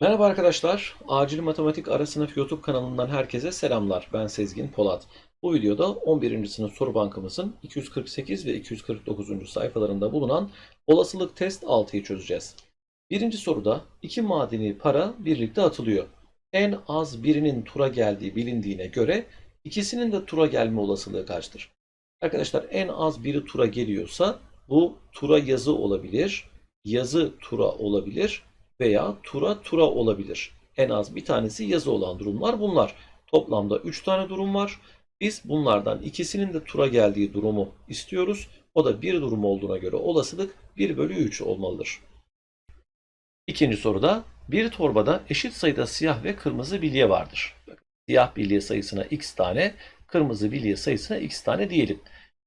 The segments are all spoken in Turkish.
Merhaba arkadaşlar. Acil Matematik Ara Sınıf YouTube kanalından herkese selamlar. Ben Sezgin Polat. Bu videoda 11. sınıf soru bankamızın 248 ve 249. sayfalarında bulunan olasılık test 6'yı çözeceğiz. Birinci soruda iki madeni para birlikte atılıyor. En az birinin tura geldiği bilindiğine göre ikisinin de tura gelme olasılığı kaçtır? Arkadaşlar en az biri tura geliyorsa bu tura yazı olabilir, yazı tura olabilir veya tura tura olabilir. En az bir tanesi yazı olan durumlar bunlar. Toplamda 3 tane durum var. Biz bunlardan ikisinin de tura geldiği durumu istiyoruz. O da bir durum olduğuna göre olasılık 1 bölü 3 olmalıdır. İkinci soruda bir torbada eşit sayıda siyah ve kırmızı bilye vardır. Siyah bilye sayısına x tane, kırmızı bilye sayısına x tane diyelim.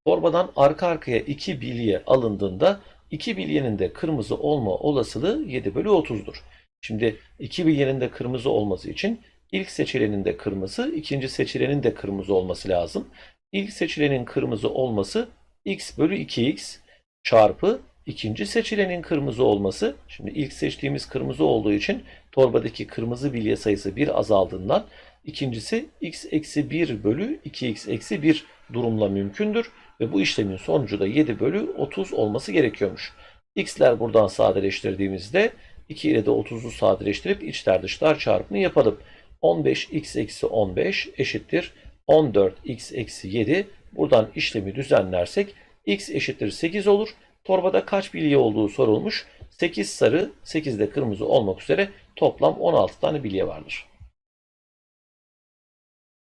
Torbadan arka arkaya 2 bilye alındığında 2 bilyenin de kırmızı olma olasılığı 7 bölü 30'dur. Şimdi 2 bilyenin de kırmızı olması için ilk seçilenin de kırmızı, ikinci seçilenin de kırmızı olması lazım. İlk seçilenin kırmızı olması x bölü 2x çarpı ikinci seçilenin kırmızı olması. Şimdi ilk seçtiğimiz kırmızı olduğu için torbadaki kırmızı bilye sayısı 1 azaldığından ikincisi x eksi 1 bölü 2x eksi 1 durumla mümkündür. Ve bu işlemin sonucu da 7 bölü 30 olması gerekiyormuş. X'ler buradan sadeleştirdiğimizde 2 ile de 30'u sadeleştirip içler dışlar çarpımı yapalım. 15x eksi 15 eşittir 14x eksi 7. Buradan işlemi düzenlersek x eşittir 8 olur. Torbada kaç bilye olduğu sorulmuş. 8 sarı, 8 de kırmızı olmak üzere toplam 16 tane bilye vardır.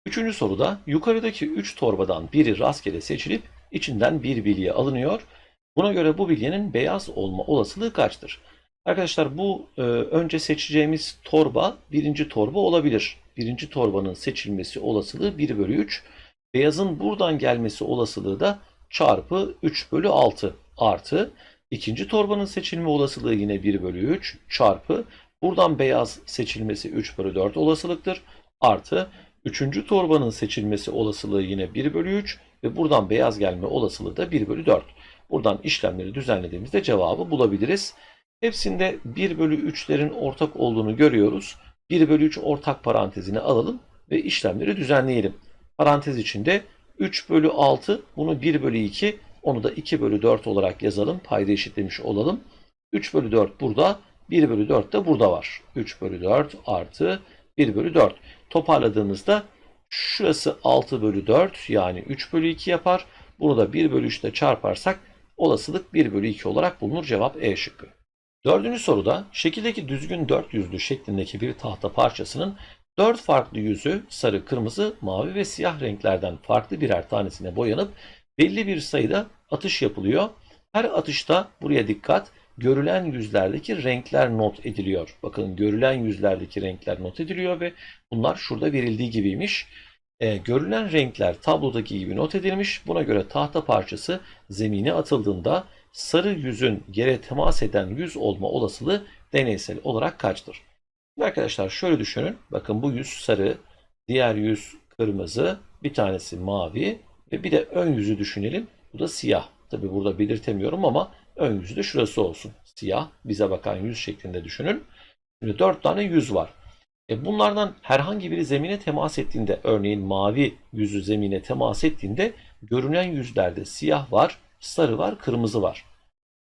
Üçüncü soruda yukarıdaki 3 torbadan biri rastgele seçilip içinden bir bilye alınıyor. Buna göre bu bilyenin beyaz olma olasılığı kaçtır? Arkadaşlar bu e, önce seçeceğimiz torba birinci torba olabilir. Birinci torbanın seçilmesi olasılığı 1 bölü 3. Beyazın buradan gelmesi olasılığı da çarpı 3 bölü 6 artı. ikinci torbanın seçilme olasılığı yine 1 bölü 3 çarpı. Buradan beyaz seçilmesi 3 bölü 4 olasılıktır. Artı Üçüncü torbanın seçilmesi olasılığı yine 1 bölü 3 ve buradan beyaz gelme olasılığı da 1 bölü 4. Buradan işlemleri düzenlediğimizde cevabı bulabiliriz. Hepsinde 1 bölü 3'lerin ortak olduğunu görüyoruz. 1 bölü 3 ortak parantezini alalım ve işlemleri düzenleyelim. Parantez içinde 3 bölü 6 bunu 1 bölü 2 onu da 2 bölü 4 olarak yazalım. Payda eşitlemiş olalım. 3 bölü 4 burada 1 bölü 4 de burada var. 3 bölü 4 artı 1 bölü 4. Toparladığımızda şurası 6 bölü 4 yani 3 bölü 2 yapar. Bunu da 1 bölü 3 ile çarparsak olasılık 1 bölü 2 olarak bulunur. Cevap E şıkkı. Dördüncü soruda şekildeki düzgün dört yüzlü şeklindeki bir tahta parçasının dört farklı yüzü sarı, kırmızı, mavi ve siyah renklerden farklı birer tanesine boyanıp belli bir sayıda atış yapılıyor. Her atışta buraya dikkat görülen yüzlerdeki renkler not ediliyor. Bakın görülen yüzlerdeki renkler not ediliyor ve bunlar şurada verildiği gibiymiş. E, görülen renkler tablodaki gibi not edilmiş. Buna göre tahta parçası zemine atıldığında sarı yüzün yere temas eden yüz olma olasılığı deneysel olarak kaçtır? Arkadaşlar şöyle düşünün. Bakın bu yüz sarı, diğer yüz kırmızı, bir tanesi mavi ve bir de ön yüzü düşünelim. Bu da siyah. Tabi burada belirtemiyorum ama ön yüzü de şurası olsun. Siyah, bize bakan yüz şeklinde düşünün. Şimdi dört tane yüz var. E bunlardan herhangi biri zemine temas ettiğinde, örneğin mavi yüzü zemine temas ettiğinde görünen yüzlerde siyah var, sarı var, kırmızı var.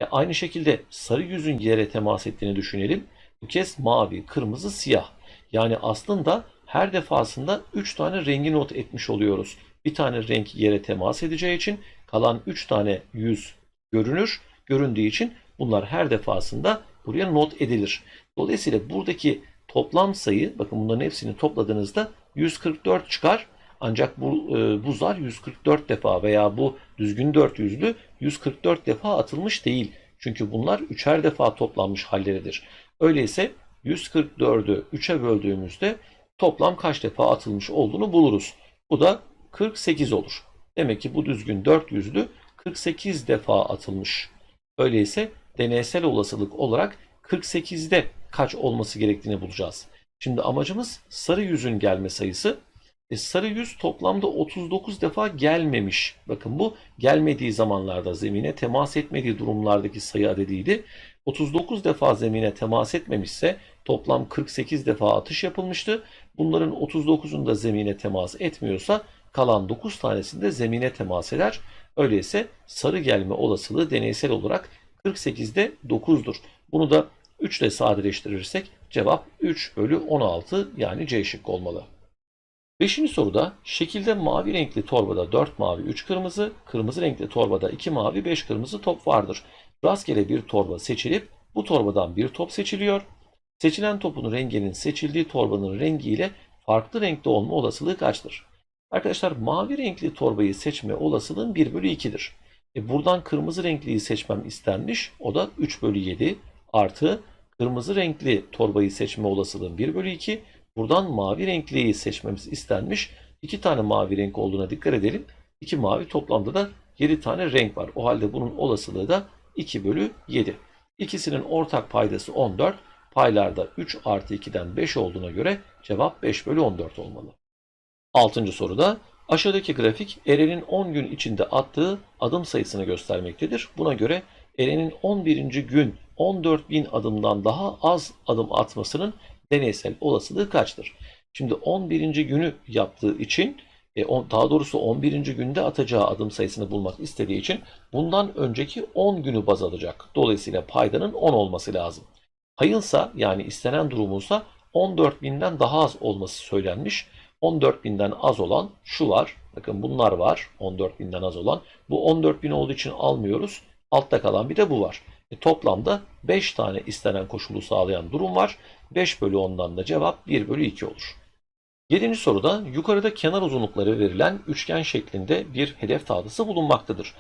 E aynı şekilde sarı yüzün yere temas ettiğini düşünelim. Bu kez mavi, kırmızı, siyah. Yani aslında her defasında 3 tane rengi not etmiş oluyoruz. Bir tane renk yere temas edeceği için kalan 3 tane yüz görünür. Göründüğü için bunlar her defasında buraya not edilir. Dolayısıyla buradaki toplam sayı bakın bunların hepsini topladığınızda 144 çıkar. Ancak bu e, bu zar 144 defa veya bu düzgün 400'lü 144 defa atılmış değil. Çünkü bunlar üçer defa toplanmış halleridir. Öyleyse 144'ü 3'e böldüğümüzde toplam kaç defa atılmış olduğunu buluruz. Bu da 48 olur. Demek ki bu düzgün 400'lü 48 defa atılmış. Öyleyse deneysel olasılık olarak 48'de kaç olması gerektiğini bulacağız. Şimdi amacımız sarı yüzün gelme sayısı. E, sarı 100 toplamda 39 defa gelmemiş. Bakın bu gelmediği zamanlarda zemine temas etmediği durumlardaki sayı adediydi. 39 defa zemine temas etmemişse toplam 48 defa atış yapılmıştı. Bunların 39'unda zemine temas etmiyorsa kalan 9 tanesinde zemine temas eder. Öyleyse sarı gelme olasılığı deneysel olarak 48'de 9'dur. Bunu da 3 ile sadeleştirirsek cevap 3 bölü 16 yani C şıkkı olmalı. Beşinci soruda şekilde mavi renkli torbada 4 mavi 3 kırmızı, kırmızı renkli torbada 2 mavi 5 kırmızı top vardır. Rastgele bir torba seçilip bu torbadan bir top seçiliyor. Seçilen topun renginin seçildiği torbanın rengiyle farklı renkte olma olasılığı kaçtır? Arkadaşlar mavi renkli torbayı seçme olasılığın 1 bölü 2'dir. E buradan kırmızı renkliyi seçmem istenmiş. O da 3 bölü 7 artı kırmızı renkli torbayı seçme olasılığın 1 bölü 2. Buradan mavi renkliyi seçmemiz istenmiş. 2 tane mavi renk olduğuna dikkat edelim. 2 mavi toplamda da 7 tane renk var. O halde bunun olasılığı da 2 bölü 7. İkisinin ortak paydası 14. Paylarda 3 artı 2'den 5 olduğuna göre cevap 5 bölü 14 olmalı. Altıncı soruda aşağıdaki grafik Eren'in 10 gün içinde attığı adım sayısını göstermektedir. Buna göre Eren'in 11. gün 14.000 adımdan daha az adım atmasının deneysel olasılığı kaçtır? Şimdi 11. günü yaptığı için e, daha doğrusu 11. günde atacağı adım sayısını bulmak istediği için bundan önceki 10 günü baz alacak. Dolayısıyla paydanın 10 olması lazım. Payınsa yani istenen durumunsa 14.000'den daha az olması söylenmiş. 14.000'den az olan şu var. Bakın bunlar var. 14.000'den az olan. Bu 14.000 olduğu için almıyoruz. Altta kalan bir de bu var. E, toplamda 5 tane istenen koşulu sağlayan durum var. 5 bölü 10'dan da cevap 1 bölü 2 olur. Yedinci soruda yukarıda kenar uzunlukları verilen üçgen şeklinde bir hedef tahtası bulunmaktadır.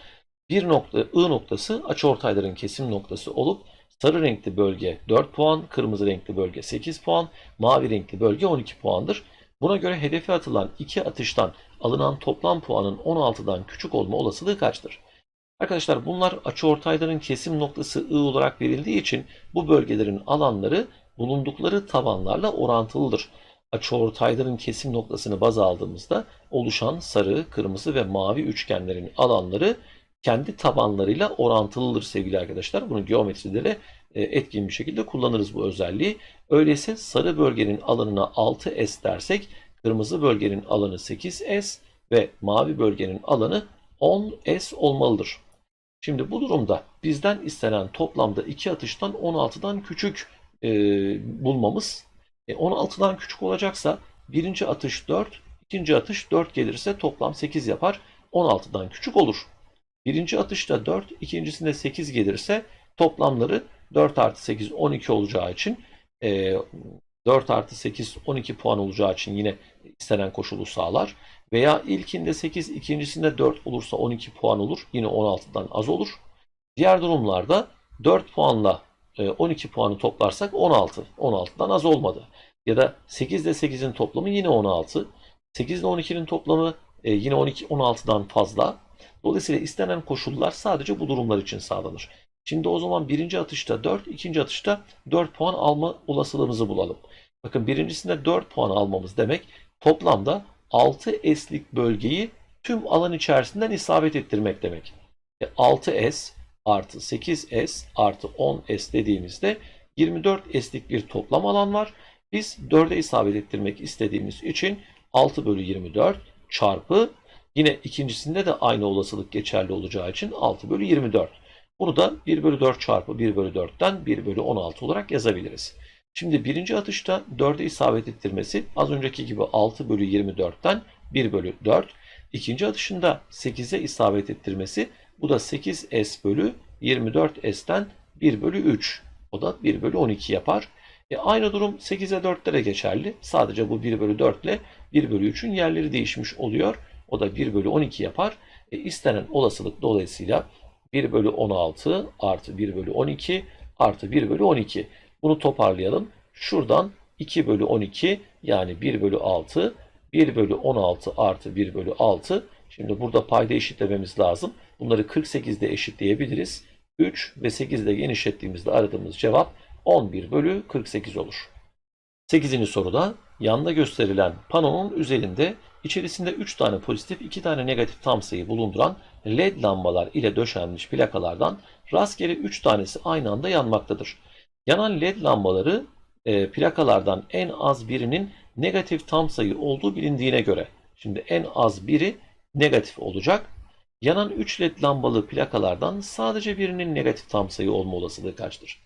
Bir nokta I noktası açıortayların kesim noktası olup sarı renkli bölge 4 puan, kırmızı renkli bölge 8 puan, mavi renkli bölge 12 puandır. Buna göre hedefe atılan iki atıştan alınan toplam puanın 16'dan küçük olma olasılığı kaçtır? Arkadaşlar bunlar açıortayların kesim noktası I olarak verildiği için bu bölgelerin alanları bulundukları tabanlarla orantılıdır. Açıortayların kesim noktasını baz aldığımızda oluşan sarı, kırmızı ve mavi üçgenlerin alanları kendi tabanlarıyla orantılıdır sevgili arkadaşlar. Bunu geometride de etkin bir şekilde kullanırız bu özelliği. Öyleyse sarı bölgenin alanına 6S dersek kırmızı bölgenin alanı 8S ve mavi bölgenin alanı 10S olmalıdır. Şimdi bu durumda bizden istenen toplamda iki atıştan 16'dan küçük e, bulmamız. E, 16'dan küçük olacaksa birinci atış 4, ikinci atış 4 gelirse toplam 8 yapar. 16'dan küçük olur. Birinci atışta 4, ikincisinde 8 gelirse toplamları 4 artı 8 12 olacağı için e, 4 artı 8 12 puan olacağı için yine istenen koşulu sağlar. Veya ilkinde 8, ikincisinde 4 olursa 12 puan olur. Yine 16'dan az olur. Diğer durumlarda 4 puanla e, 12 puanı toplarsak 16. 16'dan az olmadı. Ya da 8 ile 8'in toplamı yine 16. 8 ile 12'nin toplamı e, yine 12 16'dan fazla. Dolayısıyla istenen koşullar sadece bu durumlar için sağlanır. Şimdi o zaman birinci atışta 4, ikinci atışta 4 puan alma olasılığımızı bulalım. Bakın birincisinde 4 puan almamız demek toplamda 6 S'lik bölgeyi tüm alan içerisinden isabet ettirmek demek. E, 6S artı 8S artı 10S dediğimizde 24 S'lik bir toplam alan var. Biz 4'e isabet ettirmek istediğimiz için 6 bölü 24 çarpı yine ikincisinde de aynı olasılık geçerli olacağı için 6 bölü 24. Bunu da 1 bölü 4 çarpı 1 bölü 4'ten 1 bölü 16 olarak yazabiliriz. Şimdi birinci atışta 4'e isabet ettirmesi az önceki gibi 6 bölü 24'ten 1 bölü 4. İkinci atışında 8'e isabet ettirmesi bu da 8s bölü 24s'ten 1 bölü 3. O da 1 bölü 12 yapar. E aynı durum 8'e 4'te de geçerli. Sadece bu 1 bölü 4 ile 1 bölü 3'ün yerleri değişmiş oluyor. O da 1 bölü 12 yapar. E istenen olasılık dolayısıyla 1 bölü 16 artı 1 bölü 12 artı 1 bölü 12. Bunu toparlayalım. Şuradan 2 bölü 12 yani 1 bölü 6 1 bölü 16 artı 1 bölü 6. Şimdi burada payda eşitlememiz lazım. Bunları 48'de eşitleyebiliriz. 3 ve 8 ile genişlettiğimizde aradığımız cevap 11 bölü 48 olur. 8. soruda yanda gösterilen panonun üzerinde içerisinde 3 tane pozitif 2 tane negatif tam sayı bulunduran led lambalar ile döşenmiş plakalardan rastgele 3 tanesi aynı anda yanmaktadır. Yanan led lambaları e, plakalardan en az birinin negatif tam sayı olduğu bilindiğine göre şimdi en az biri negatif olacak. Yanan 3 led lambalı plakalardan sadece birinin negatif tam sayı olma olasılığı kaçtır?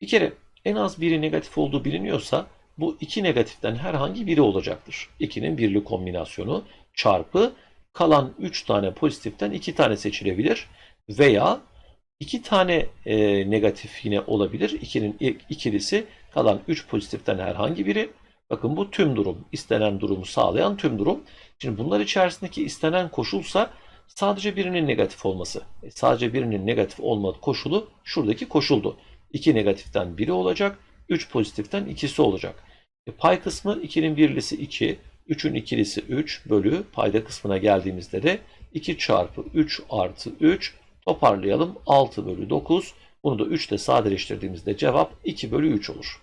Bir kere en az biri negatif olduğu biliniyorsa bu iki negatiften herhangi biri olacaktır. 2'nin birli kombinasyonu çarpı kalan 3 tane pozitiften 2 tane seçilebilir veya 2 tane e, negatif yine olabilir. 2'nin ikilisi kalan 3 pozitiften herhangi biri. Bakın bu tüm durum. istenen durumu sağlayan tüm durum. Şimdi bunlar içerisindeki istenen koşulsa sadece birinin negatif olması. E, sadece birinin negatif olma koşulu şuradaki koşuldu. 2 negatiften biri olacak. 3 pozitiften ikisi olacak. E, pay kısmı 2'nin birlisi 2. 3'ün ikilisi 3 bölü payda kısmına geldiğimizde de 2 çarpı 3 artı 3 toparlayalım 6 bölü 9. Bunu da 3 ile sadeleştirdiğimizde cevap 2 bölü 3 olur.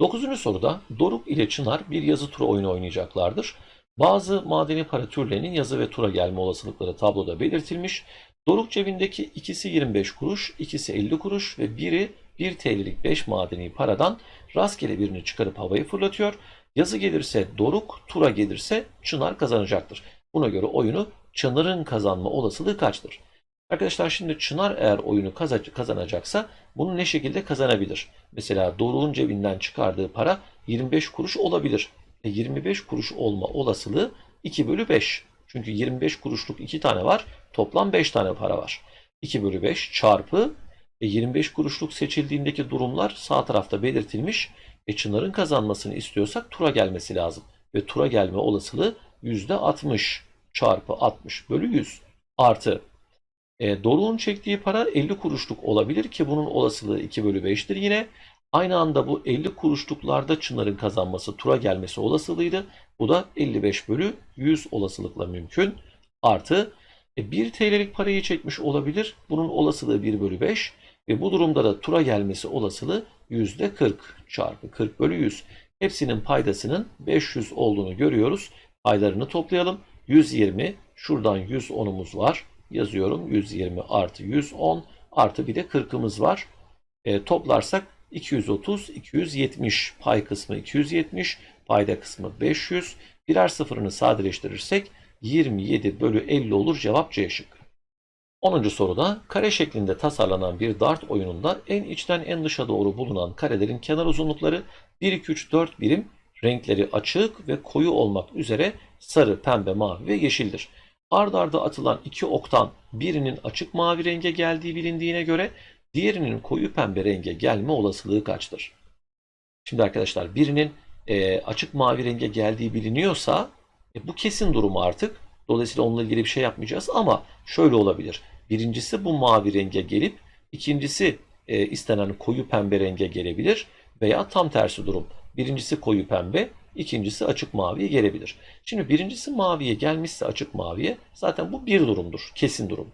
9. soruda Doruk ile Çınar bir yazı tura oyunu oynayacaklardır. Bazı madeni para türlerinin yazı ve tura gelme olasılıkları tabloda belirtilmiş. Doruk cebindeki ikisi 25 kuruş, ikisi 50 kuruş ve biri 1 TL'lik 5 madeni paradan rastgele birini çıkarıp havayı fırlatıyor. Yazı gelirse Doruk, tura gelirse Çınar kazanacaktır. Buna göre oyunu Çınar'ın kazanma olasılığı kaçtır? Arkadaşlar şimdi Çınar eğer oyunu kazanacaksa bunu ne şekilde kazanabilir? Mesela Doruk'un cebinden çıkardığı para 25 kuruş olabilir. E 25 kuruş olma olasılığı 2 bölü 5. Çünkü 25 kuruşluk 2 tane var. Toplam 5 tane para var. 2 bölü 5 çarpı e 25 kuruşluk seçildiğindeki durumlar sağ tarafta belirtilmiş. E Çınar'ın kazanmasını istiyorsak tura gelmesi lazım. Ve tura gelme olasılığı %60 çarpı 60 bölü 100 artı e, Doruk'un çektiği para 50 kuruşluk olabilir ki bunun olasılığı 2 bölü 5'tir yine. Aynı anda bu 50 kuruşluklarda Çınar'ın kazanması, tura gelmesi olasılığıydı. Bu da 55 bölü 100 olasılıkla mümkün. Artı e, 1 TL'lik parayı çekmiş olabilir. Bunun olasılığı 1 bölü 5. Ve bu durumda da tura gelmesi olasılığı %40 çarpı 40 bölü 100. Hepsinin paydasının 500 olduğunu görüyoruz. Paylarını toplayalım. 120, şuradan 110'umuz var. Yazıyorum 120 artı 110 artı bir de 40'ımız var. E, toplarsak 230, 270 pay kısmı 270, payda kısmı 500. Birer sıfırını sadeleştirirsek 27 bölü 50 olur cevap C şıkkı. 10. soruda kare şeklinde tasarlanan bir dart oyununda en içten en dışa doğru bulunan karelerin kenar uzunlukları 1, 2, 3, 4 birim renkleri açık ve koyu olmak üzere sarı, pembe, mavi ve yeşildir. Ard arda atılan iki oktan birinin açık mavi renge geldiği bilindiğine göre diğerinin koyu pembe renge gelme olasılığı kaçtır? Şimdi arkadaşlar birinin e, açık mavi renge geldiği biliniyorsa e, bu kesin durumu artık. Dolayısıyla onunla ilgili bir şey yapmayacağız ama şöyle olabilir. Birincisi bu mavi renge gelip ikincisi e, istenen koyu pembe renge gelebilir veya tam tersi durum. Birincisi koyu pembe, ikincisi açık maviye gelebilir. Şimdi birincisi maviye gelmişse açık maviye zaten bu bir durumdur, kesin durum.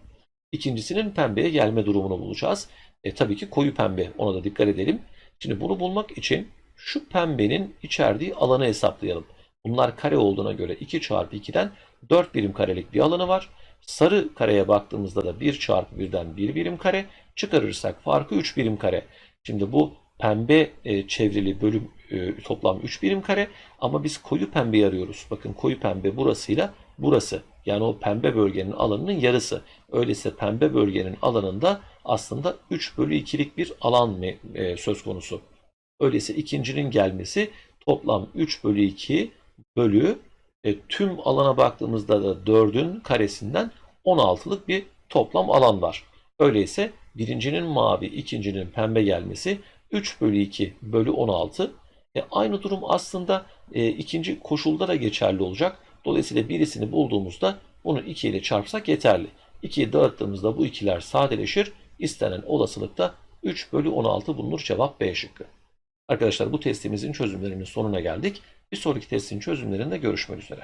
İkincisinin pembeye gelme durumunu bulacağız. E, tabii ki koyu pembe ona da dikkat edelim. Şimdi bunu bulmak için şu pembenin içerdiği alanı hesaplayalım. Bunlar kare olduğuna göre 2 çarpı 2'den 4 birim karelik bir alanı var. Sarı kareye baktığımızda da 1 çarpı 1'den 1 birim kare. Çıkarırsak farkı 3 birim kare. Şimdi bu pembe e, çevrili bölüm e, toplam 3 birim kare ama biz koyu pembeyi arıyoruz. Bakın koyu pembe burasıyla burası. Yani o pembe bölgenin alanının yarısı. Öyleyse pembe bölgenin alanında aslında 3 bölü 2'lik bir alan e, söz konusu. Öyleyse ikincinin gelmesi toplam 3 bölü 2 bölü e, tüm alana baktığımızda da 4'ün karesinden 16'lık bir toplam alan var. Öyleyse birincinin mavi, ikincinin pembe gelmesi 3 bölü 2 bölü 16. E, aynı durum aslında e, ikinci koşulda da geçerli olacak. Dolayısıyla birisini bulduğumuzda bunu 2 ile çarpsak yeterli. 2'yi dağıttığımızda bu ikiler sadeleşir. İstenen olasılıkta 3 bölü 16 bulunur. Cevap B şıkkı. Arkadaşlar bu testimizin çözümlerinin sonuna geldik. Bir sonraki testin çözümlerinde görüşmek üzere.